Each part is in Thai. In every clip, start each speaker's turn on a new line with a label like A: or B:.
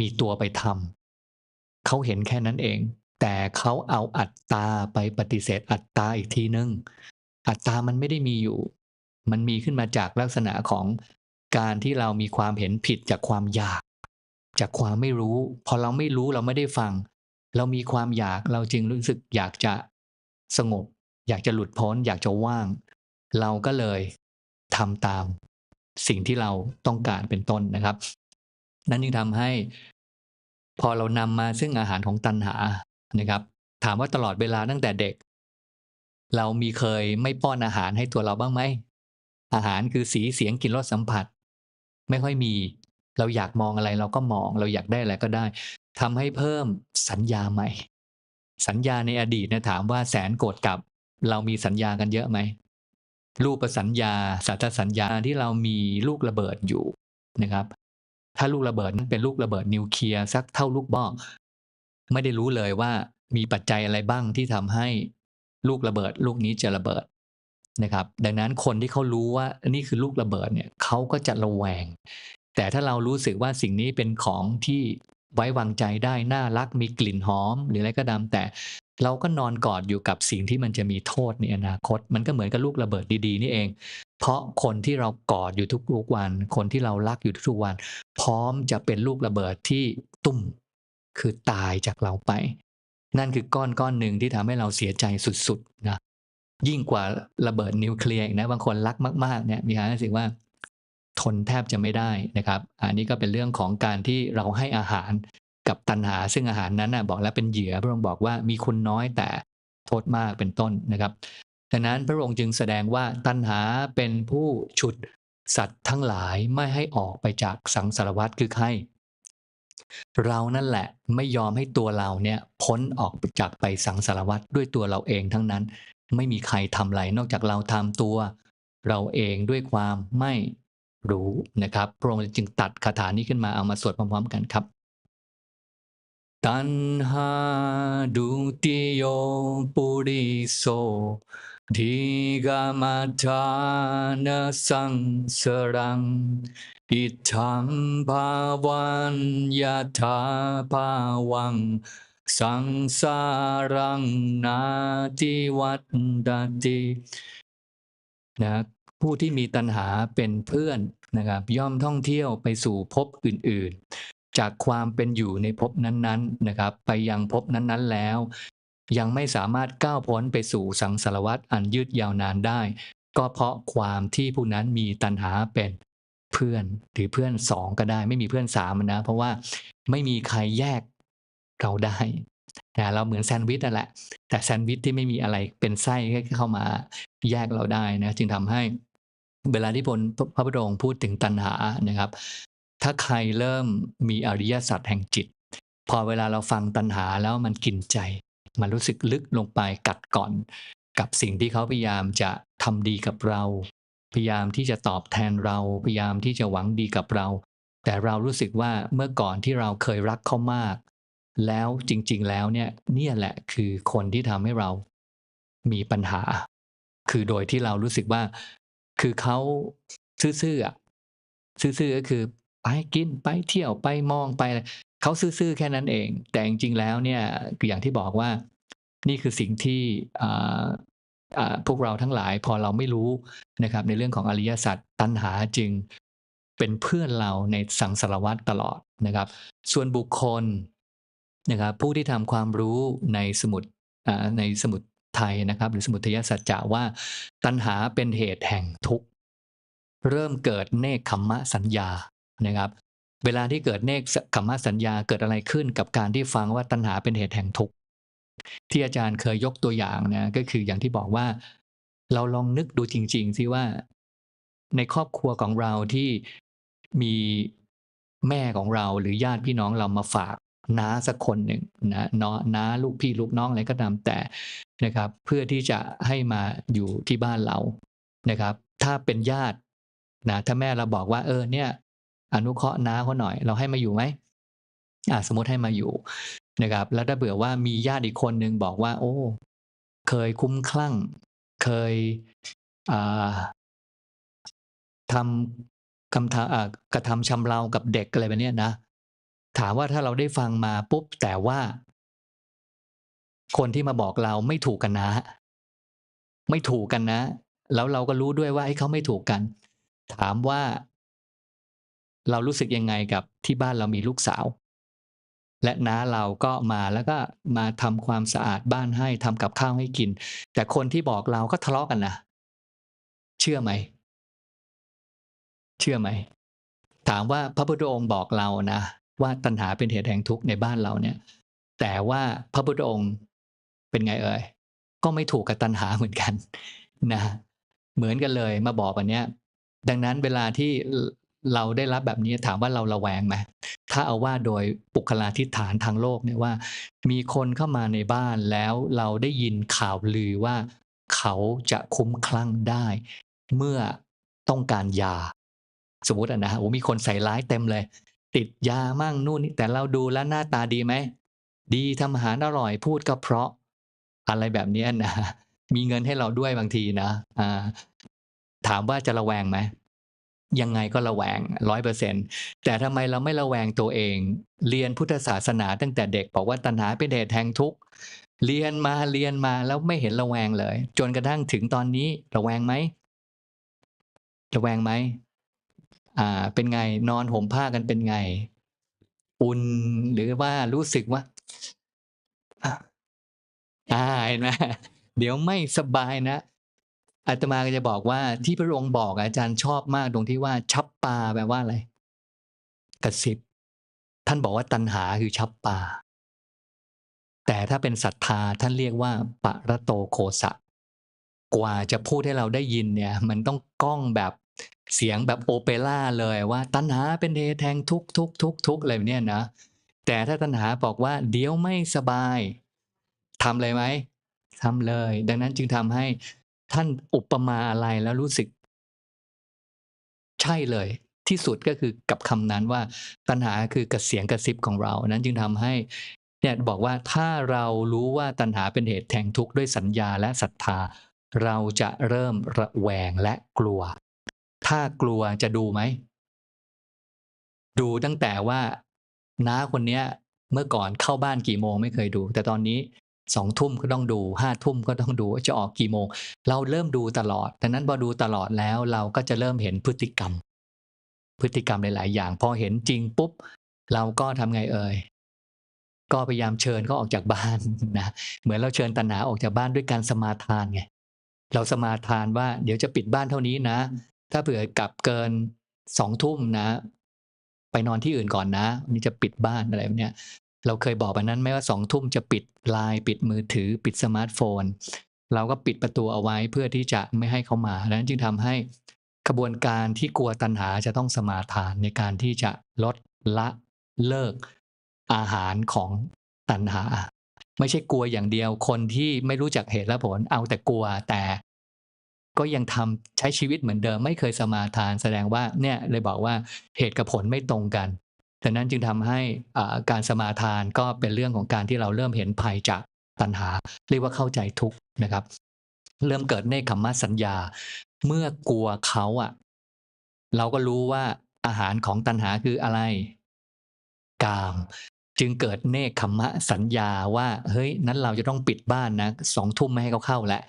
A: มีตัวไปทำเขาเห็นแค่นั้นเอง แต่เขาเอาอัตตาไปปฏิเสธอัตตาอีกทีนึง อัตตามันไม่ได้มีอยู่ มันมีขึ้นมาจากลักษณะของการที่เรามีความเห็นผิดจากความอยาก จากความไม่รู้ พอเราไม่รู้เราไม่ได้ฟัง เรามีความอยากเราจึงรู้สึกอยากจะสงบ อยากจะหลุดพ้น อยากจะว่าง เราก็เลยทำตามสิ่งที่เราต้องการเป็นต้นนะครับ นั่นจึงทำให้ พอเรานำมาซึ่งอาหารของตัณหานะครับ ถามว่าตลอดเวลาตั้งแต่เด็ก เรามีเคยไม่ป้อนอาหารให้ตัวเราบ้างไหมอาหารคือสีเสียงกลิ่นรสสัมผัส ไม่ค่อยมี เราอยากมองอะไรเราก็มอง เราอยากได้อะไรก็ได้ทำให้เพิ่มสัญญาใหม่ สัญญาในอดีตเนี่ยถามว่าแสนโกรธกับ เรามีสัญญากันเยอะไหมรูปสัญญาสัตสัญญาที่เรามีลูกระเบิดอยู่นะครับ ถ้าลูกระเบิดนั้นเป็นลูกระเบิดนิวเคลียร์สักเท่าลูกบ้องไม่ได้รู้เลยว่ามีปัจจัยอะไรบ้างที่ทำให้ลูกระเบิด ลูกนี้จะระเบิดนะครับ ดังนั้นคนที่เขารู้ว่านี่คือลูกระเบิดเนี่ยเขาก็จะระแวง แต่ถ้าเรารู้สึกว่าสิ่งนี้เป็นของที่ไว้วางใจได้น่ารักมีกลิ่นหอม หรืออะไรก็ตามแต่ เราก็นอนกอดอยู่กับสิ่งที่มันจะมีโทษในอนาคต มันก็เหมือนกับลูกระเบิดดีๆ นี่เอง เพราะคนที่เรากอดอยู่ทุกๆวัน คนที่เรารักอยู่ทุกๆวัน พร้อมจะเป็นลูกระเบิดที่ตุ้มคือตายจากเราไป นั่นคือก้อนก้อนหนึ่งที่ทำให้เราเสียใจสุดๆนะยิ่งกว่าระเบิดนิวเคลียร์นะบางคนรักมากๆเนี่ยมีความรู้สึกว่า ทนแทบจะไม่ได้นะครับ อันนี้ก็เป็นเรื่องของการที่เราให้อาหาร กับตัณหา ซึ่งอาหารนั้นนะบอกแล้วเป็นเหยื่อพระองค์บอกว่ามีคุณน้อยแต่โทษมากเป็นต้นนะครับดังนั้นพระองค์จึงแสดงว่าตัณหาเป็นผู้ฉุดสัตว์ทั้งหลายไม่ให้ออกไปจากสังสารวัฏคือใครเรานั่นแหละไม่ยอมให้ตัวเราเนี่ยพ้นออกจากไปสังสารวัฏด้วยตัวเราเองทั้งนั้น ไม่มีใครทำอะไรนอกจากเราทำตัว เราเองด้วยความไม่รู้นะครับพระองค์จึงตัดคาถานี้ขึ้นมาเอามาสวดพร้อมๆกันครับ ตัณหาดุติโยปุริโสทิกามาทานสังสรัง อิทัมภาวันยาธาภาวัง สังสารังนาทิวัตตตินะผู้ที่มีตัณหาเป็นเพื่อนนะครับย่อมท่องเที่ยวไปสู่ภพอื่น จากความเป็นอยู่ในภพนั้นๆนะครับ ไปยังภพนั้นๆแล้ว ยังไม่สามารถก้าวพ้นไปสู่สังสารวัฏอันยืดยาวนานได้ ก็เพราะความที่ผู้นั้นมีตัณหาเป็นเพื่อนหรือเพื่อนสองก็ได้ ไม่มีเพื่อนสามนะ เพราะว่าไม่มีใครแยกเราได้นะเราเหมือนแซนด์วิชนั่นแหละ แต่แซนด์วิชที่ไม่มีอะไรเป็นไส้เข้ามาแยกเราได้นะจึงทำให้เวลาที่พลพระพุทธองค์พูดถึงตัณหานะครับ ถ้าใครเริ่มมีอริยสัจแห่งจิต พอเวลาเราฟังตัณหาแล้วมันกินใจ มันรู้สึกลึกลงไปกัดก่อน กับสิ่งที่เขาพยายามจะทำดีกับเรา พยายามที่จะตอบแทนเรา พยายามที่จะหวังดีกับเรา แต่เรารู้สึกว่าเมื่อก่อนที่เราเคยรักเขามาก แล้วจริง ๆ แล้วเนี่ยเนี่ยแหละคือคนที่ทำให้เรามีปัญหา คือโดยที่เรารู้สึกว่า คือเขาซื่อๆซื่อๆก็คือ ไปกินไปเที่ยวไปมองไปเขาซื่อๆแค่นั้นเอง แต่จริงๆแล้วเนี่ยคืออย่างที่บอกว่า นี่คือสิ่งที่พวกเราทั้งหลายพอเราไม่รู้นะครับ ในเรื่องของอริยสัจตัณหาจึงเป็นเพื่อนเราในสังสารวัตรตลอดนะครับ ส่วนบุคคลนะครับผู้ที่ทำความรู้ในสมุดในสมุดไทยนะครับ หรือสมุทยสัจจะว่าตัณหาเป็นเหตุแห่งทุกข์ เริ่มเกิดเนคขมมะสัญญา นะครับ เวลาที่เกิดเนกขมสัญญาเกิดอะไรขึ้นกับการที่ฟังว่าตัณหาเป็นเหตุแห่งทุกข์ที่อาจารย์เคยยกตัวอย่างนะก็คืออย่างที่บอกว่า เราลองนึกดูจริง ๆ สิว่า ในครอบครัวของเราที่มีแม่ของเราหรือญาติพี่น้องเรามาฝากน้าสักคนหนึ่งนะน้าน้าลูกพี่ลูกน้องอะไรก็ตามแต่นะครับ เพื่อที่จะให้มาอยู่ที่บ้านเรานะครับ ถ้าเป็นญาตินะถ้าแม่เราบอกว่าเออเนี่ย อนุเคราะห์น้าเขาหน่อย เราให้มาอยู่ไหมอ่าสมมติให้มาอยู่นะครับ แล้วถ้าเบื่อว่ามีญาติอีกคนหนึ่งบอกว่า โอ้ เคยคุ้มคลั่ง เคยอ่าทำคำทากระทำชำเรากับเด็กอะไรแบบนี้นะ ถามว่าถ้าเราได้ฟังมาปุ๊บ แต่ว่า คนที่มาบอกเราไม่ถูกกันนะ ไม่ถูกกันนะ แล้วเราก็รู้ด้วยว่าไอ้เขาไม่ถูกกัน ถามว่า เรารู้สึกยังไงกับที่บ้านเรามีลูกสาว และน้าเราก็มาแล้วก็มาทำความสะอาดบ้านให้ทำกับข้าวให้กิน แต่คนที่บอกเราก็ทะเลาะกันนะเชื่อไหม เชื่อไหม ถามว่าพระพุทธองค์บอกเรานะว่าตัณหาเป็นเหตุแห่งทุกข์ในบ้านเราเนี่ย แต่ว่าพระพุทธองค์เป็นไงเอ่ยก็ไม่ถูกกับตัณหาเหมือนกันนะเหมือนกันเลยมาบอกแบบเนี้ยดังนั้นเวลาที่ เราได้รับแบบนี้ถามว่าเราระแวงไหมถ้าเอาว่าโดยปุคลาธิฐานทางโลกเนี่ยว่า มีคนเข้ามาในบ้านแล้วเราได้ยินข่าวลือว่าเขาจะคุ้มคลั่งได้ เมื่อต้องการยา สมมติอะนะโอ้มีคนใส่ร้ายเต็มเลย ติดยามั่งนู่นนี่แต่เราดูแล้วหน้าตาดีไหมดีทำอาหารอร่อยพูดก็เพราะอะไรแบบนี้นะมีเงินให้เราด้วยบางทีนะอ่าถามว่าจะระแวงไหม ยังไงก็ระแวงร้อยเปอร์เซ็นแต่ทำไมเราไม่ระแวงตัวเอง เรียนพุทธศาสนาตั้งแต่เด็กบอกว่าตัณหาเป็นเหตุแห่งทุกข์เรียนมาเรียนมาแล้วไม่เห็นระแวงเลย จนกระทั่งถึงตอนนี้ระแวงไหมระแวงไหมอ่า เป็นไงนอนห่มผ้ากันเป็นไง อุ่นหรือว่ารู้สึกว่าอะอ่าเห็นไหมเดี๋ยวไม่สบายนะ อาตมาก็จะบอกว่าที่พระองค์บอกอาจารย์ชอบมากตรงที่ว่า ชับปาแปลว่าอะไรกระซิบท่านบอกว่าตัณหาคือชับปา แต่ถ้าเป็นศรัทธาท่านเรียกว่าปะระโตโคสะกว่าจะพูดให้เราได้ยินเนี่ย มันต้องก้องแบบเสียงแบบโอเปร่าเลยว่า ตัณหาเป็นเหตุแทงทุกทุกทุกทุกอะไรเนี่ยนะ แต่ถ้าตัณหาบอกว่า เดี๋ยวไม่สบายทำเลยไหมทำเลย ดังนั้นจึงทำให้ ท่านอุปมาอะไรแล้วรู้สึก ใช่เลย ที่สุดก็คือกับคำนั้นว่าตัณหาคือกระเสียงกระซิบของเรา นั้นจึงทำให้เนี่ยบอกว่าถ้าเรารู้ว่าตัณหาเป็นเหตุแทงทุกข์ด้วยสัญญาและศรัทธา เราจะเริ่มระแวงและกลัว ถ้ากลัวจะดูไหม ดูตั้งแต่ว่าน้าคนเนี้ยเมื่อก่อนเข้าบ้านกี่โมงไม่เคยดู แต่ตอนนี้ สองทุ่มก็ต้องดูห้าทุ่มก็ต้องดูจะออกกี่โมง เราเริ่มดูตลอดดังนั้นพอดูตลอดแล้วเราก็จะเริ่มเห็นพฤติกรรม พฤติกรรมหลาย ๆ อย่าง พอเห็นจริงปุ๊บ เราก็ทำไงเอ่ยก็พยายามเชิญเขาออกจากบ้านนะเหมือนเราเชิญตัณหาออกจากบ้านด้วยการสมาทานไงเราสมาทานว่าเดี๋ยวจะปิดบ้านเท่านี้นะ ถ้าเผื่อกลับเกินสองทุ่มนะ ไปนอนที่อื่นก่อนนะนี่จะปิดบ้านอะไรแบบเนี้ย เราเคยบอกแบบนั้นไหมว่าสองทุ่มจะปิดไลน์ปิดมือถือ ปิดสมาร์ทโฟน เราก็ปิดประตูเอาไว้เพื่อที่จะไม่ให้เขามาดังนั้นจึงทำให้กระบวนการที่กลัวตัณหาจะต้องสมาทานในการที่จะลดละเลิกอาหารของตัณหา ไม่ใช่กลัวอย่างเดียวคนที่ไม่รู้จักเหตุและผล เอาแต่กลัวแต่ ก็ยังทำใช้ชีวิตเหมือนเดิม ไม่เคยสมาทาน แสดงว่าเนี่ยเลยบอกว่าเหตุกับผลไม่ตรงกัน ดังนั้นจึงทำให้การสมาทานก็เป็นเรื่องของการที่เราเริ่มเห็นภัยจากตัณหา เรียกว่าเข้าใจทุกนะครับ เริ่มเกิดเนคขมมสัญญา เมื่อกลัวเขาอะ เราก็รู้ว่าอาหารของตัณหาคืออะไร กาม จึงเกิดเนคขมะสัญญาว่า เฮ้ย นั้นเราจะต้องปิดบ้านนะสองทุ่มไม่ให้เขาเข้าแหละ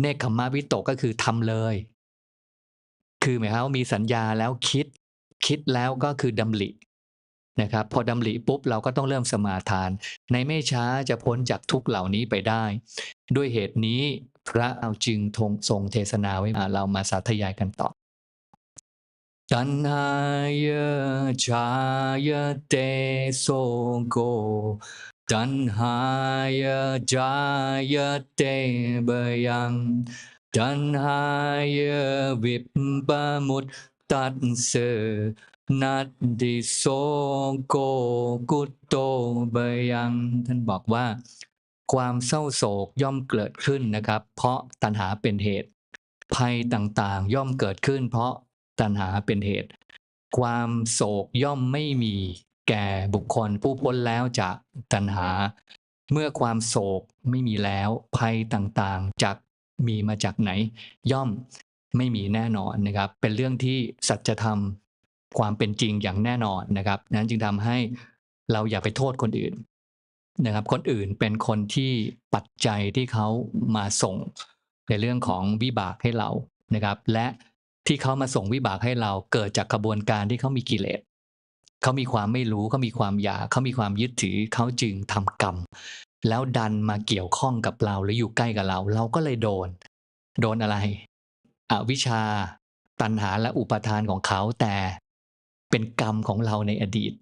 A: เนคขมะวิตกก็คือทำเลย คือหมายความว่ามีสัญญาแล้วคิด คิดแล้วก็คือดำริ นะครับพอดำริปุ๊บเราก็ต้องเริ่มสมาทาน ในไม่ช้าจะพ้นจากทุกเหล่านี้ไปได้ ด้วยเหตุนี้พระเอาจึงทงทรงเทศนาไว้เรามาสาธยายกันต่อตัณหายชายเตโสโกตัณหายจายเตเบยังตัณหายวิปปมุต ตัสเสนัดดิโซโกกุตโตเบยัง ท่านบอกว่า ความเศร้าโศกย่อมเกิดขึ้นนะครับ เพราะตัณหาเป็นเหตุ ภัยต่างๆ ย่อมเกิดขึ้น เพราะตัณหาเป็นเหตุ ความโศกย่อมไม่มีแก่บุคคลผู้พ้นแล้วจากตัณหา เมื่อความโศกไม่มีแล้ว ภัยต่างๆจากมีมาจากไหน ย่อม ไม่มีแน่นอนนะครับ เป็นเรื่องที่สัจธรรมความเป็นจริงอย่างแน่นอนนะครับนั้นจึงทำให้เราอย่าไปโทษคนอื่นนะครับ คนอื่นเป็นคนที่ปัจจัยที่เขามาส่งในเรื่องของวิบากให้เรานะครับ และที่เขามาส่งวิบากให้เราเกิดจากกระบวนการที่เขามีกิเลสเขามีความไม่รู้เขามีความอยากเขามีความยึดถือเขาจึงทำกรรม แล้วดันมาเกี่ยวข้องกับเราหรืออยู่ใกล้กับเรา เราก็เลยโดน โดนอะไร อวิชชา ตัณหาและอุปทานของเขาแต่เป็นกรรมของเราในอดีต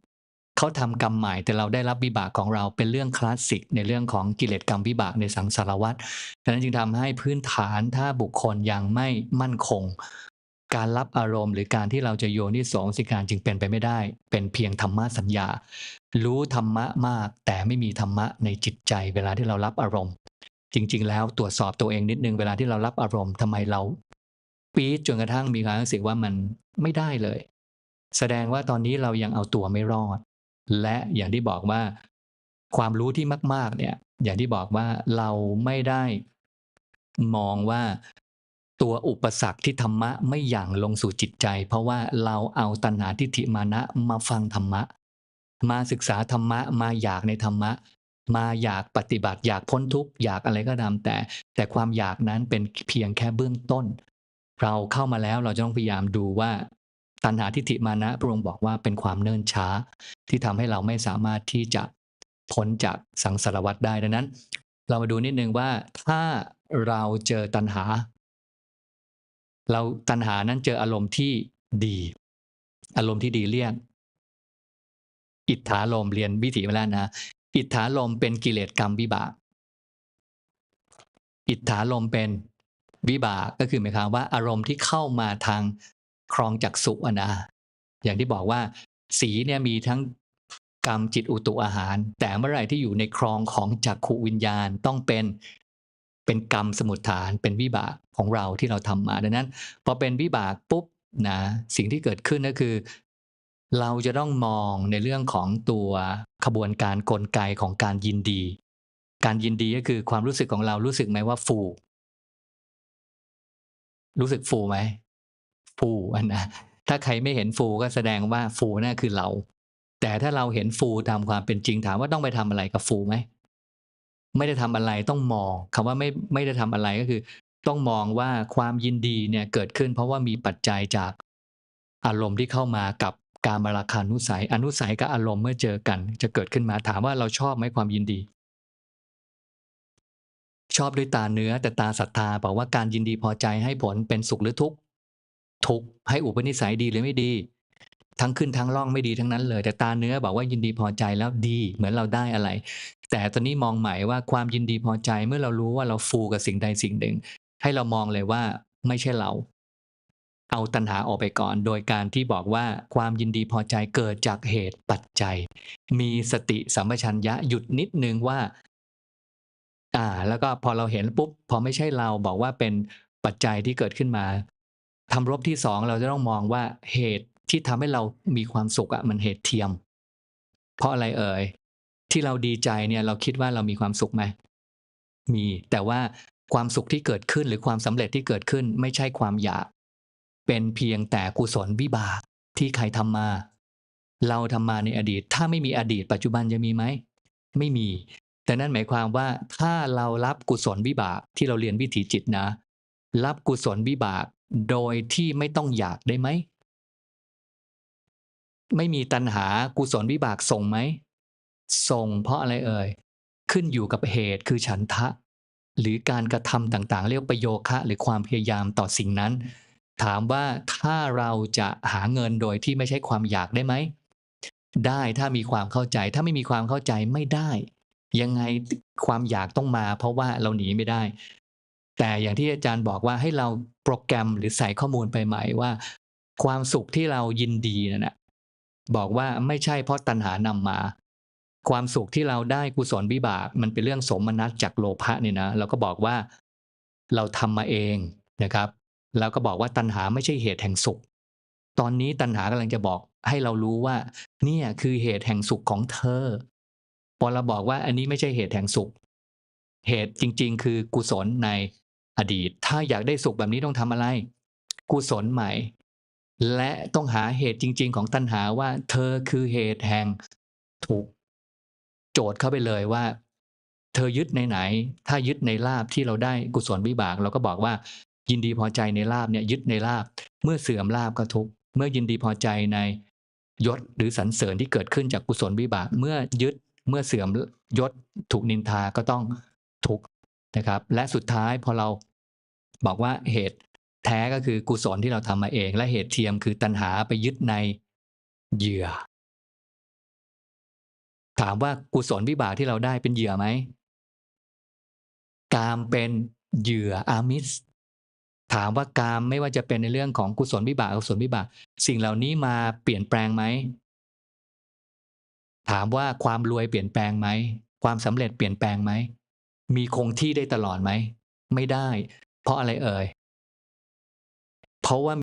A: เขาทำกรรมใหม่แต่เราได้รับวิบากของเราเป็นเรื่องคลาสสิก ในเรื่องของกิเลสกรรมวิบากในสังสารวัฏดังนั้นจึงทำให้พื้นฐานถ้าบุคคลยังไม่มั่นคง การรับอารมณ์ หรือการที่เราจะโยนิโสสิการจึงเป็นไปไม่ได้ เป็นเพียงธรรมะสัญญา รู้ธรรมะมาก แต่ไม่มีธรรมะในจิตใจ เวลาที่เรารับอารมณ์จริง ๆ แล้วตรวจสอบตัวเองนิดนึงเวลาที่เรารับอารมณ์ทำไมเรา ปี๊ดจนกระทั่งมีความรู้สึกว่ามันไม่ได้เลย แสดงว่าตอนนี้เรายังเอาตัวไม่รอด และอย่างที่บอกว่า ความรู้ที่มาก ๆ เนี่ย อย่างที่บอกว่าเราไม่ได้มองว่าตัวอุปสรรคที่ธรรมะไม่หยั่งลงสู่จิตใจ เพราะว่าเราเอาตัณหาทิฏฐิมานะมาฟังธรรมะ มาศึกษาธรรมะมาอยากในธรรมะ มาอยากปฏิบัติอยากพ้นทุกข์อยากอะไรก็ตามแต่ แต่ความอยากนั้นเป็นเพียงแค่เบื้องต้น เราเข้ามาแล้วเราจะต้องพยายามดูว่าตัณหาทิฏฐิมานะพระองค์บอกว่าเป็นความเนิ่นช้า ที่ทำให้เราไม่สามารถที่จะพ้นจากสังสารวัฏได้ดังนั้น เรามาดูนิดนึงว่าถ้าเราเจอตัณหา เราตัณหานั้นเจออารมณ์ที่ดี อารมณ์ที่ดีเรียก อิทธาลมเรียนวิถีมาแล้วนะอิทธาลมเป็นกิเลสกรรมวิบาก อิทธาลมเป็น วิบากก็คือหมายความว่าอารมณ์ที่เข้ามาทางครองจักสุอนะอย่างที่บอกว่าสีเนี่ยมีทั้งกรรมจิตอุตุอาหาร แต่เมื่อไรที่อยู่ในครองของจักขุวิญญาณต้องเป็นเป็นกรรมสมุทฐานเป็นวิบากของเราที่เราทำมาดังนั้นพอเป็นวิบากปุ๊บนะสิ่งที่เกิดขึ้นก็คือ เราจะต้องมองในเรื่องของตัวขบวนการกลไกของการยินดี การยินดีก็คือความรู้สึกของเรารู้สึกไหมว่าฟู รู้สึกฟูไหมฟูอันนะถ้าใครไม่เห็นฟูก็แสดงว่าฟูนั่นคือเรา แต่ถ้าเราเห็นฟูตามความเป็นจริงถามว่าต้องไปทำอะไรกับฟูไหมไม่ได้ทำอะไรต้องมองคำว่าไม่ไม่ได้ทำอะไรก็คือ ต้องมองว่าความยินดีเนี่ยเกิดขึ้น เพราะว่ามีปัจจัยจากอารมณ์ที่เข้ามากับการมาราคานุสัย อนุสัยกับอารมณ์เมื่อเจอกัน จะเกิดขึ้นมาถามว่าเราชอบไหมความยินดี ชอบด้วยตาเนื้อแต่ตาศรัทธาบอกว่าการยินดีพอใจให้ผลเป็นสุขหรือทุกข์ทุกข์ให้อุปนิสัยดีหรือไม่ดี ทั้งขึ้นทั้งล่องไม่ดีทั้งนั้นเลย แต่ตาเนื้อบอกว่ายินดีพอใจแล้วดี เหมือนเราได้อะไร แต่ตอนนี้มองใหม่ว่าความยินดีพอใจเมื่อเรารู้ว่าเราฟูกับสิ่งใดสิ่งหนึ่ง ให้เรามองเลยว่าไม่ใช่เรา เอาตัณหาออกไปก่อน โดยการที่บอกว่าความยินดีพอใจเกิดจากเหตุปัจจัย มีสติสัมปชัญญะหยุดนิดนึงว่า อ่า แล้วก็พอเราเห็นปุ๊บพอไม่ใช่เราบอกว่าเป็นปัจจัยที่เกิดขึ้นมาทำรบที่สองเราจะต้องมองว่าเหตุที่ทำให้เรามีความสุขอะมันเหตุเทียม เพราะอะไรเอ่ยที่เราดีใจเนี่ยเราคิดว่าเรามีความสุขไหมมี แต่ว่าความสุขที่เกิดขึ้นหรือความสำเร็จที่เกิดขึ้น ไม่ใช่ความอยาก เป็นเพียงแต่กุศลวิบากที่ใครทำมา เราทำมาในอดีต ถ้าไม่มีอดีต ปัจจุบันจะมีไหมไม่มี แต่นั่นหมายความว่าถ้าเรารับกุศลวิบากที่เราเรียนวิถีจิตนะ รับกุศลวิบากโดยที่ไม่ต้องอยากได้ไหม ไม่มีตัณหากุศลวิบากส่งไหม ส่งเพราะอะไรเอ่ย ขึ้นอยู่กับเหตุคือฉันทะ หรือการกระทำต่างๆ เรียกประโยคะ หรือความพยายามต่อสิ่งนั้น ถามว่าถ้าเราจะหาเงินโดยที่ไม่ใช่ความอยากได้ไหม ได้ถ้ามีความเข้าใจ ถ้าไม่มีความเข้าใจไม่ได้ ยังไงความอยากต้องมา เพราะว่าเราหนีไม่ได้ แต่อย่างที่อาจารย์บอกว่าให้เราโปรแกรมหรือใส่ข้อมูลไปใหม่ว่า ความสุขที่เรายินดีนั่นแหะบอกว่าไม่ใช่เพราะตัณหานำมา ความสุขที่เราได้กุศลวิบาก มันเป็นเรื่องสมนัตจากโลภะเนี่ยนะเราก็บอกว่าเราทำมาเองนะครับ แล้วก็บอกว่าตัณหาไม่ใช่เหตุแห่งสุข ตอนนี้ตัณหากำลังจะบอกให้เรารู้ว่า เนี่ยคือเหตุแห่งสุขของเธอ พอเราบอกว่าอันนี้ไม่ใช่เหตุแห่งสุข เหตุจริง ๆ คือกุศลในอดีต ถ้าอยากได้สุขแบบนี้ต้องทำอะไร กุศลใหม่ และต้องหาเหตุจริง ๆ ของตัณหาว่า เธอคือเหตุแห่งถูกโจทย์เข้าไปเลยว่า เธอยึดในไหน ถ้ายึดในลาบที่เราได้กุศลวิบาก เราก็บอกว่า ยินดีพอใจในลาบเนี่ยยึดในลาบ เมื่อเสื่อมลาบก็ทุกเมื่อยินดีพอใจในยศหรือสรรเสริญที่เกิดขึ้นจากกุศลวิบาก เมื่อยึด เมื่อเสื่อมยศถูกนินทาก็ต้องทุกข์นะครับ และสุดท้ายพอเราบอกว่าเหตุแท้ก็คือกุศลที่เราทำมาเอง และเหตุเทียมคือตัณหาไปยึดในเหยื่อ ถามว่ากุศลวิบากที่เราได้เป็นเหยื่อไหมกามเป็นเหยื่ออามิส ถามว่ากามไม่ว่าจะเป็นในเรื่องของกุศลวิบากอกุศลวิบาก สิ่งเหล่านี้มาเปลี่ยนแปลงไหม ถามว่าความรวยเปลี่ยนแปลงไหม ความสำเร็จเปลี่ยนแปลงไหม มีคงที่ได้ตลอดไหม ไม่ได้ เพราะอะไรเอ่ย เพราะว่า